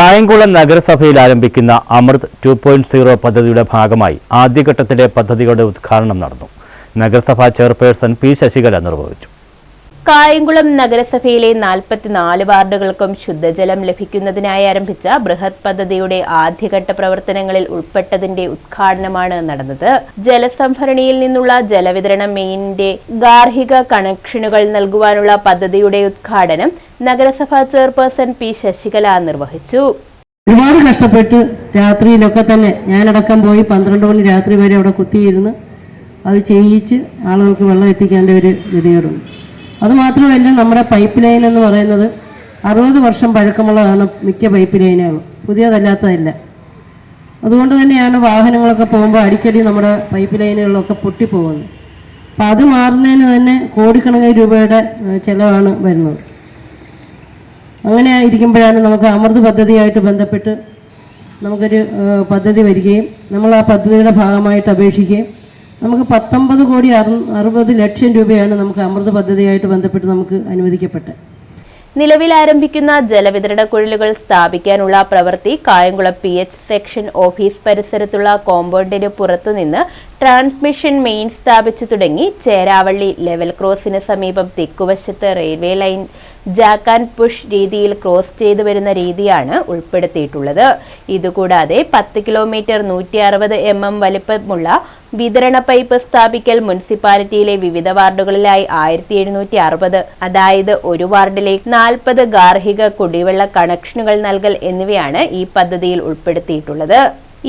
കായംകുളം നഗരസഭയിൽ ആരംഭിക്കുന്ന അമൃത് two point zero പദ്ധതിയുടെ ഭാഗമായി ആദ്യഘട്ടത്തിലെ പദ്ധതികളുടെ ഉദ്ഘാടനം നടന്നു. നഗരസഭാ ചെയർപേഴ്സൺ പി ശശികല നിർവഹിച്ചു. കായംകുളം നഗരസഭയിലെ നാൽപ്പത്തിനാല് വാർഡുകൾക്കും ശുദ്ധജലം ലഭിക്കുന്നതിനായി ആരംഭിച്ച ബൃഹത് പദ്ധതിയുടെ ആദ്യഘട്ട പ്രവർത്തനങ്ങളിൽ ഉൾപ്പെട്ടതിന്റെ ഉദ്ഘാടനമാണ് നടന്നത്. ജലസംഭരണിയിൽ നിന്നുള്ള ജലവിതരണ മെയിനിന്റെ ഗാർഹിക കണക്ഷനുകൾ നൽകുവാനുള്ള പദ്ധതിയുടെ ഉദ്ഘാടനം നഗരസഭാ ചെയർപേഴ്സൺ പി ശശികല നിർവഹിച്ചു. ഒരുപാട് കഷ്ടപ്പെട്ട് രാത്രിയിലൊക്കെ തന്നെ ഞാനടക്കം പോയി പന്ത്രണ്ട് മണി രാത്രി വരെ അവിടെ കുത്തിയിരുന്ന് അത് ചെയ്യിച്ച് ആളുകൾക്ക് വെള്ളം എത്തിക്കേണ്ട ഒരു ഗതികേടുണ്ട്. അതുമാത്രമല്ല നമ്മുടെ പൈപ്പ് ലൈൻ എന്ന് പറയുന്നത് അറുപത് വർഷം പഴക്കമുള്ളതാണ് മിക്ക പൈപ്പ് ലൈനുകളും പുതിയതല്ലാത്തതല്ല. അതുകൊണ്ട് തന്നെയാണ് വാഹനങ്ങളൊക്കെ പോകുമ്പോൾ അടിക്കടി നമ്മുടെ പൈപ്പ് ലൈനുകളൊക്കെ പൊട്ടിപ്പോകുന്നത്. അപ്പം അത് മാറുന്നതിന് തന്നെ കോടിക്കണക്കിന് രൂപയുടെ ചിലവാണ് വരുന്നത്. അങ്ങനെ ഇരിക്കുമ്പോഴാണ് നമുക്ക് അമൃത് പദ്ധതിയായിട്ട് ബന്ധപ്പെട്ട് നമുക്കൊരു പദ്ധതി വരികയും നമ്മൾ ആ പദ്ധതിയുടെ ഭാഗമായിട്ട് അപേക്ഷിക്കുകയും നമുക്ക് പത്തൊമ്പത് കോടി അറു അറുപത് ലക്ഷം രൂപയാണ് നമുക്ക് അമൃത് പദ്ധതിയായിട്ട് ബന്ധപ്പെട്ട് നമുക്ക് അനുവദിക്കപ്പെട്ടത്. നിലവിൽ ആരംഭിക്കുന്ന ജലവിതരണ കുഴലുകൾ സ്ഥാപിക്കാനുള്ള പ്രവൃത്തി Kayamkulam P H section office പരിസരത്തുള്ള കോമ്പൗണ്ടിന് പുറത്തുനിന്ന് ട്രാൻസ്മിഷൻ മെയിൻ സ്ഥാപിച്ചു തുടങ്ങി ചേരാവള്ളി ലെവൽ ക്രോസിന് സമീപം തെക്കുവശത്ത് railway line jack and push രീതിയിൽ ക്രോസ് ചെയ്തു വരുന്ന രീതിയാണ് ഉൾപ്പെടുത്തിയിട്ടുള്ളത്. ഇതുകൂടാതെ പത്ത് കിലോമീറ്റർ നൂറ്റി അറുപത് എം എം വലിപ്പമുള്ള വിതരണ പൈപ്പ് സ്ഥാപിക്കൽ മുനിസിപ്പാലിറ്റിയിലെ വിവിധ വാർഡുകളിലായി ആയിരത്തി എഴുന്നൂറ്റി അറുപത് അതായത് ഒരു വാർഡിലെ നാൽപ്പത് ഗാർഹിക കുടിവെള്ള കണക്ഷനുകൾ നൽകൽ എന്നിവയാണ് ഈ പദ്ധതിയിൽ ഉൾപ്പെടുത്തിയിട്ടുള്ളത്.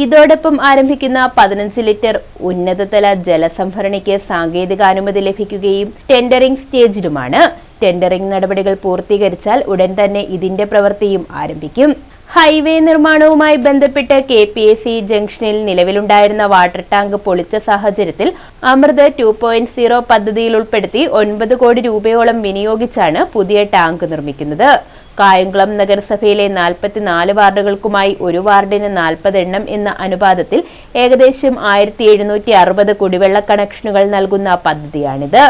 ഇതോടൊപ്പം ആരംഭിക്കുന്ന പതിനഞ്ച് ലിറ്റർ ഉന്നതതല ജലസംഭരണിക്ക് സാങ്കേതിക അനുമതി ലഭിക്കുകയും ടെൻഡറിംഗ് സ്റ്റേജിലുമാണ്. ടെൻഡറിംഗ് നടപടികൾ പൂർത്തീകരിച്ചാൽ ഉടൻ തന്നെ ഇതിന്റെ പ്രവൃത്തിയും ആരംഭിക്കും. ഹൈവേ നിർമ്മാണവുമായി ബന്ധപ്പെട്ട് കെ പി എസ് സി ജംഗ്ഷനിൽ നിലവിലുണ്ടായിരുന്ന വാട്ടർ ടാങ്ക് പൊളിച്ച സാഹചര്യത്തിൽ അമൃത് ടു പോയിന്റ് സീറോ പദ്ധതിയിൽ ഉൾപ്പെടുത്തി ഒൻപത് കോടി രൂപയോളം വിനിയോഗിച്ചാണ് പുതിയ ടാങ്ക് നിർമ്മിക്കുന്നത്. കായംകുളം നഗരസഭയിലെ നാൽപ്പത്തിനാല് വാർഡുകൾക്കുമായി ഒരു വാർഡിന് നാൽപ്പത് എണ്ണം എന്ന അനുപാതത്തിൽ ഏകദേശം ആയിരത്തി എഴുന്നൂറ്റി അറുപത് കുടിവെള്ള കണക്ഷനുകൾ നൽകുന്ന പദ്ധതിയാണിത്.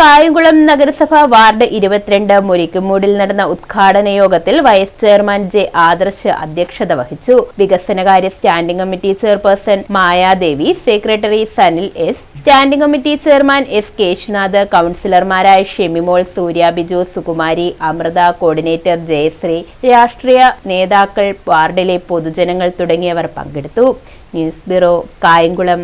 കായംകുളം നഗരസഭ വാർഡ് ഇരുപത്തിരണ്ട് മുരിക്കുമൂടിൽ നടന്ന ഉദ്ഘാടന യോഗത്തിൽ വൈസ് ചെയർമാൻ ജെ ആദർശ് അധ്യക്ഷത വഹിച്ചു. വികസനകാര്യ standing committee chairperson Mayadevi secretary Sanil S standing committee chairman S Keshunath കൌൺസിലർമാരായ Shemimol Surya Biju Sukumari Amrita coordinator Jayashree രാഷ്ട്രീയ നേതാക്കൾ വാർഡിലെ പൊതുജനങ്ങൾ തുടങ്ങിയവർ പങ്കെടുത്തു. News bureau Kayamkulam.